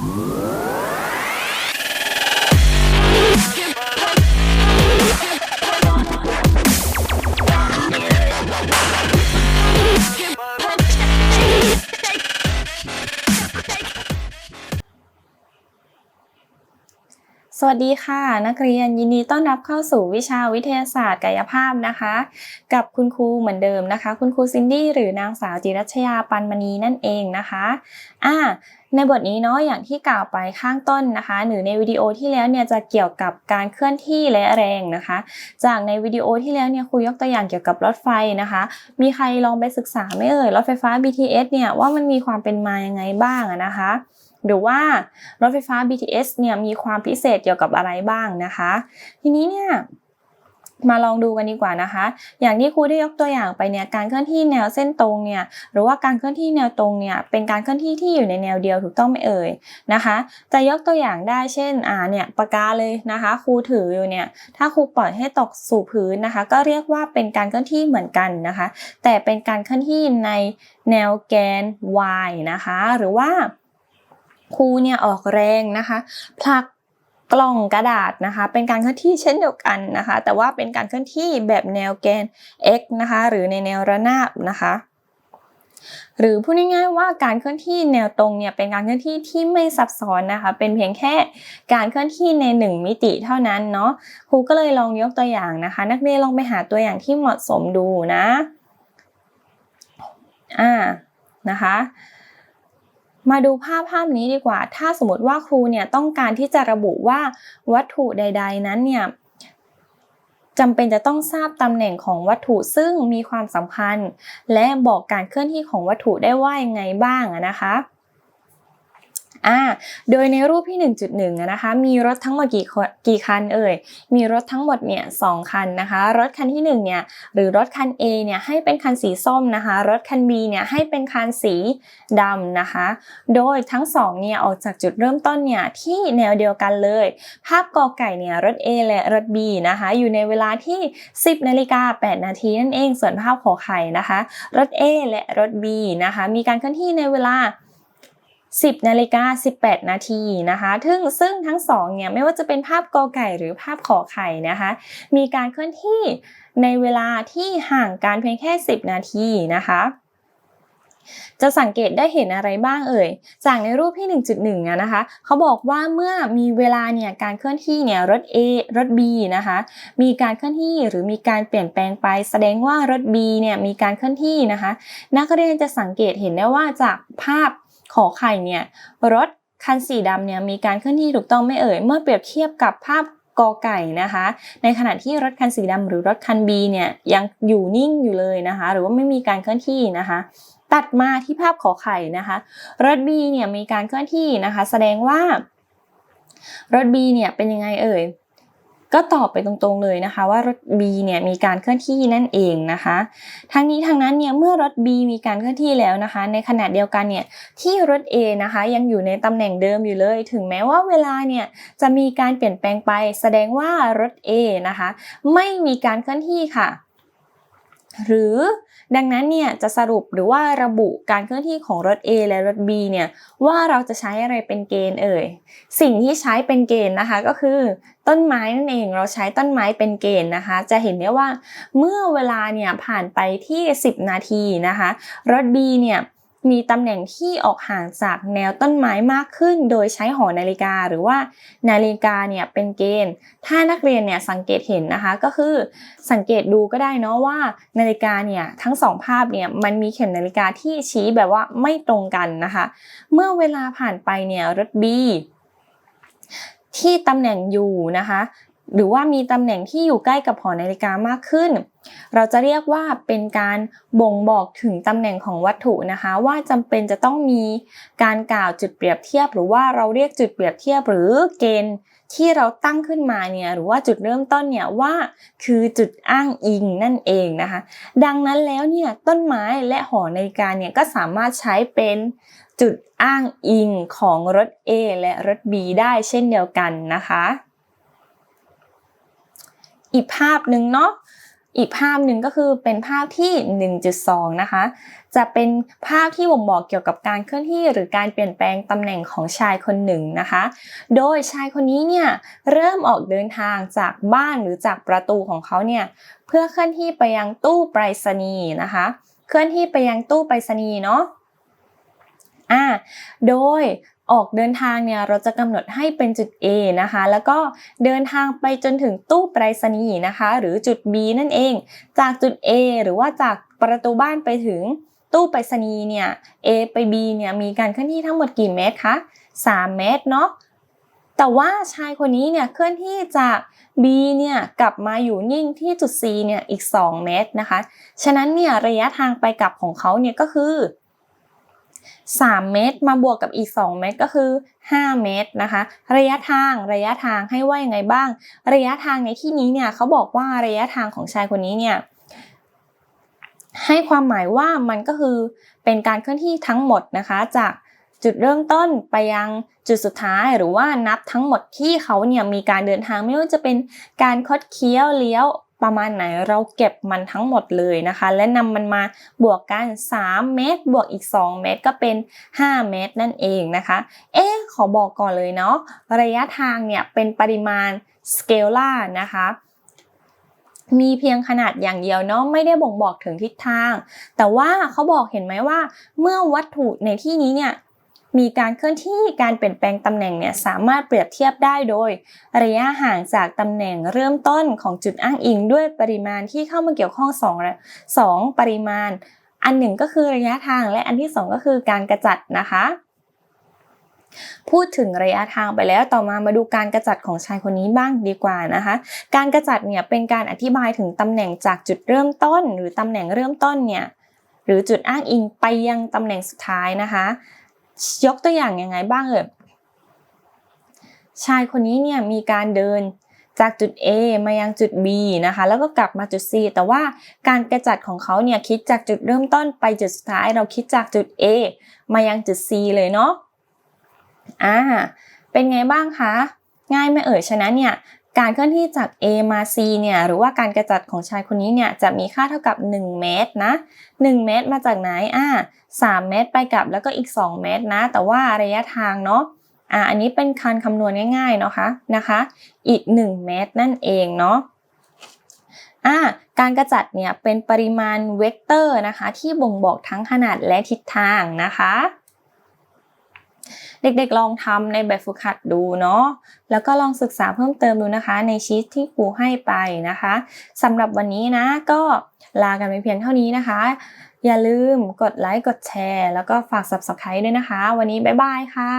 Whoa. สวัสดีค่ะ นักเรียนยินดีต้อนรับเข้าสู่วิชาวิทยาศาสตร์กายภาพนะคะ กับคุณครูเหมือนเดิมนะคะ คุณครูซินดี้หรือนางสาวจิรัชยาปันมณีนั่นเองนะคะอ่าในบทนี้เนาะอย่างที่กล่าวไปข้างต้นนะคะหรือในวิดีโอที่แล้วเนี่ยจะเกี่ยวกับการเคลื่อนที่และแรงนะคะ จากในวิดีโอที่แล้วเนี่ยครูยกตัวอย่างเกี่ยวกับรถไฟนะคะ มีใครลองไปศึกษาไม่เอ่ยรถไฟฟ้า BTS เนี่ยว่ามันมีความเป็นมายังไงบ้างอะนะคะ หรือว่ารถไฟฟ้า BTS เนี่ยมีความพิเศษเกี่ยวกับอะไรบ้างนะคะ ทีนี้เนี่ยมาลองดูกันดีกว่านะคะ อย่างที่ครูได้ยกตัวอย่างไปเนี่ย การเคลื่อนที่แนวเส้นตรงเนี่ย หรือว่าการเคลื่อนที่แนวตรงเนี่ย เป็นการเคลื่อนที่ที่อยู่ในแนวเดียวถูกต้องไหมเอ่ยนะคะ จะยกตัวอย่างได้เช่น อ่า เนี่ย ปากกาเลยนะคะ ครูถืออยู่เนี่ย ถ้าครูปล่อยให้ตกสู่พื้นนะคะ ก็เรียกว่าเป็นการเคลื่อนที่เหมือนกันนะคะ แต่เป็นการเคลื่อนที่ในแนวแกน y นะคะ หรือว่า ครูเนี่ยออกแรงนะคะผลักกล่องกระดาษนะคะ เป็นการเคลื่อนที่เช่นเดียวกันนะคะ แต่ว่าเป็นการเคลื่อนที่แบบแนวแกน x นะคะ หรือในแนวระนาบนะคะ หรือพูดง่ายๆว่าการเคลื่อนที่แนวตรงเนี่ยเป็นการเคลื่อนที่ที่ไม่ซับซ้อนนะคะ เป็นเพียงแค่การเคลื่อนที่ในหนึ่งมิติเท่านั้นเนาะครูก็เลยลองยกตัวอย่างนะคะ นักเรียนลองไปหาตัวอย่างที่เหมาะสมดูนะอ่านะคะ มาดูภาพภาพนี้ดีกว่า ถ้าสมมติว่าครูเนี่ยต้องการที่จะระบุว่าวัตถุใด ๆ นั้นเนี่ยจำเป็นจะต้องทราบตำแหน่งของวัตถุซึ่งมีความสำคัญ และบอกการเคลื่อนที่ของวัตถุได้ว่ายังไงบ้างอะนะคะ อ่าโดยในรูปที่ 1.1นะคะมีรถทั้งหมดกี่กี่คันเอ่ยมีรถทั้งหมดเนี่ยสคันนะคะ รถคันที่1เนี่ยหรือรถคัน A เนี่ยให้เป็นคันสีส้มนะคะ รถคัน B เนี่ยให้เป็นคันสีดำนะคะ โดยทั้ง2เนี่ยออกจากจุดเริ่มต้นเนี่ยที่แนวเดียวกันเลย ภาพกอไก่เนี่ยรถ A และรถ B นะคะอยู่ในเวลาที่ 10นาฬิกา8นาทีนั่นเองส่วนภาพขอไข่นะคะ รถ A และรถ B นะคะมีการเคลื่อนที่ในเวลา 10นาฬิกา18 นาทีนะคะซึ่งซึ่งทั้งสองเนี่ยไม่ว่าจะเป็นภาพกอไก่หรือภาพขอไข่นะคะ มีการเคลื่อนที่ในเวลาที่ห่างกันเพียงแค่ 10 นาทีนะคะจะสังเกตได้เห็นอะไรบ้างเอ่ย จากในรูปที่ 1.1อะนะคะ เขาบอกว่าเมื่อมีเวลาเนี่ยการเคลื่อนที่เนี่ยรถ A รถ B นะคะ มีการเคลื่อนที่หรือมีการเปลี่ยนแปลงไป แสดงว่ารถ B เนี่ยมีการเคลื่อนที่นะคะ นักเรียนจะสังเกตเห็นได้ว่าจากภาพ อไข่เนี่ยรถคันสีดำเนี่ยมีการเคลื่อนที่ถูกต้องไม่เอ่ย เมื่อเปรียบเทียบกับภาพกอไก่นะคะ ในขณะที่รถคันสีดำหรือรถคัน B เนี่ยยังอยู่นิ่งอยู่เลยนะคะ หรือว่าไม่มีการเคลื่อนที่นะคะ ตัดมาที่ภาพขอไข่นะคะ รถ B เนี่ยมีการเคลื่อนที่นะคะ แสดงว่ารถ B เนี่ยเป็นยังไงเอ่ย ก็ตอบไปตรงๆเลยนะคะ ว่ารถ B เนี่ยมีการเคลื่อนที่นั่นเองนะคะ ทั้งนี้ทางนั้นเนี่ยเมื่อรถ B มีการเคลื่อนที่แล้วนะคะ ในขณะเดียวกันเนี่ยที่รถ A นะคะยังอยู่ในตำแหน่งเดิมอยู่เลย ถึงแม้ว่าเวลาเนี่ยจะมีการเปลี่ยนแปลงไป แสดงว่ารถ A นะคะ ไม่มีการเคลื่อนที่ค่ะ หรือดังนั้นเนี่ยจะสรุปหรือว่าระบุการเคลื่อนที่ของรถ A และรถ B เนี่ยว่าเราจะใช้อะไรเป็นเกณฑ์เอ่ยสิ่งที่ใช้เป็นเกณฑ์นะคะก็คือต้นไม้นั่นเองเราใช้ต้นไม้เป็นเกณฑ์นะคะ จะเห็นได้ว่าเมื่อเวลาเนี่ยผ่านไปที่ 10 นาทีนะคะ รถ B เนี่ย มีตำแหน่งที่ออกห่างจากแนวต้นไม้มากขึ้น โดยใช้หอนาฬิกาหรือว่านาฬิกาเนี่ยเป็นเกณฑ์ ถ้านักเรียนเนี่ยสังเกตเห็นนะคะก็คือสังเกตดูก็ได้เนาะว่านาฬิกาเนี่ยทั้งสองภาพเนี่ยมันมีเข็มนาฬิกาที่ชี้แบบว่าไม่ตรงกันนะคะ เมื่อเวลาผ่านไปเนี่ยรถ B ที่ตำแหน่งอยู่นะคะ หรือว่ามีตำแหน่งที่อยู่ใกล้กับหอนาฬิกามากขึ้น เราจะเรียกว่าเป็นการบ่งบอกถึงตำแหน่งของวัตถุนะคะ ว่าจำเป็นจะต้องมีการกล่าวจุดเปรียบเทียบ หรือว่าเราเรียกจุดเปรียบเทียบหรือเกณฑ์ที่เราตั้งขึ้นมาเนี่ยหรือว่าจุดเริ่มต้นเนี่ยว่าคือจุดอ้างอิงนั่นเองนะคะ ดังนั้นแล้วเนี่ยต้นไม้และหอนาฬิกาเนี่ยก็สามารถใช้เป็นจุดอ้างอิงของรถ A และรถ B ได้เช่นเดียวกันนะคะ อีกภาพหนึ่งเนาะอีกภาพหนึ่งก็คือเป็นภาพที่ 1.2 นะคะ จะเป็นภาพที่บ่งบอกเกี่ยวกับการเคลื่อนที่หรือการเปลี่ยนแปลงตำแหน่งของชายคนหนึ่งนะคะ โดยชายคนนี้เนี่ยเริ่มออกเดินทางจากบ้านหรือจากประตูของเขาเนี่ยเพื่อเคลื่อนที่ไปยังตู้ไปรษณีย์นะคะ เคลื่อนที่ไปยังตู้ไปรษณีย์เนาะอ่า โดย ออกเดินทางเนี่ยเราจะกำหนดให้เป็นจุด A นะคะ แล้วก็เดินทางไปจนถึงตู้ไปรษณีย์นะคะ หรือจุด B นั่นเอง จากจุด A หรือว่าจากประตูบ้านไปถึงตู้ไปรษณีย์เนี่ย A ไป B เนี่ยมีการเคลื่อนที่ทั้งหมดกี่เมตรคะ 3 เมตรเนาะแต่ว่าชายคนนี้เนี่ยเคลื่อนที่จาก B เนี่ยกลับมาอยู่นิ่งที่จุด C เนี่ยอีก 2 เมตรนะคะ ฉะนั้นเนี่ยระยะทางไปกลับของเขาเนี่ยก็คือ 3 เมตร มาบวกกับอีก 2 เมตรก็คือ 5 เมตรนะคะ ระยะทางระยะทางให้ว่ายังไงบ้าง ระยะทางในที่นี้เนี่ยเขาบอกว่าระยะทางของชายคนนี้เนี่ยให้ความหมายว่ามันก็คือเป็นการเคลื่อนที่ทั้งหมดนะคะจากจุดเริ่มต้นไปยังจุดสุดท้ายหรือว่านับทั้งหมดที่เขาเนี่ยมีการเดินทางไม่ว่าจะเป็นการคดเคี้ยวเลี้ยว ประมาณไหนเราเก็บมันทั้งหมดเลยนะคะ และนำมันมาบวกกัน 3 เมตร บวกอีก 2 เมตรก็เป็น 5 เมตรนั่นเองนะคะ เอ๊ขอบอกก่อนเลยเนาะระยะทางเนี่ยเป็นปริมาณสเกลล่านะคะมีเพียงขนาดอย่างเดียวเนาะไม่ได้บ่งบอกถึงทิศทาง แต่ว่าเขาบอกเห็นไหมว่า เมื่อวัตถุในที่นี้เนี่ย มีการเคลื่อนที่การเปลี่ยนแปลงตำแหน่งเนี่ยสามารถเปรียบเทียบได้โดย ระยะห่างจากตำแหน่งเริ่มต้นของจุดอ้างอิง ด้วยปริมาณที่เข้ามาเกี่ยวข้อง2 2ปริมาณ อันหนึ่งก็คือระยะทางและอันที่ 2 ก็คือการกระจัดนะคะ พูดถึงระยะทางไปแล้วต่อมามาดูการกระจัดของชายคนนี้บ้างดีกว่านะคะ การกระจัดเนี่ยเป็นการอธิบายถึงตำแหน่งจากจุดเริ่มต้น หรือตำแหน่งเริ่มต้นเนี่ยหรือจุดอ้างอิงไปยังตำแหน่งสุดท้ายนะคะ ยกตัวอย่างยังไงบ้างเอ่ยชายคนนี้เนี่ยมีการเดินจากจุด A มายังจุด B นะคะ แล้วก็กลับมาจุด C แต่ว่าการกระจัดของเขาเนี่ยคิดจากจุดเริ่มต้นไปจุดสุดท้าย เราคิดจากจุด A มายังจุด C เลยเนาะอ่าเป็นไงบ้างคะ ง่ายไม่เอ่ย ฉะนั้นเนี่ย การเคลื่อนที่จาก A มา C เนี่ยหรือว่าการกระจัดของชายคนนี้เนี่ยจะมีค่าเท่ากับ 1 เมตรนะ1เมตรมาจากไหนอ่า3เมตรไปกลับแล้วก็อีก 2 เมตรนะ แต่ว่าระยะทางเนาะอ่าอันนี้เป็นการคำนวณง่ายๆเนาะคะนะคะ อีก 1 เมตรนั่นเองเนาะอ่าการกระจัดเนี่ยเป็นปริมาณเวกเตอร์นะคะ ที่บ่งบอกทั้งขนาดและทิศทางนะคะ เด็กๆลองทำในแบบฝึกหัดดูเนาะแล้วก็ลองศึกษาเพิ่มเติมดูนะคะ ในชีตที่ครูให้ไปนะคะสำหรับวันนี้นะก็ลากันไปเพียงเท่านี้นะคะ อย่าลืมกดไลค์กดแชร์ แล้วก็ฝาก subscribe ด้วยนะคะ วันนี้บ๊ายบายค่ะ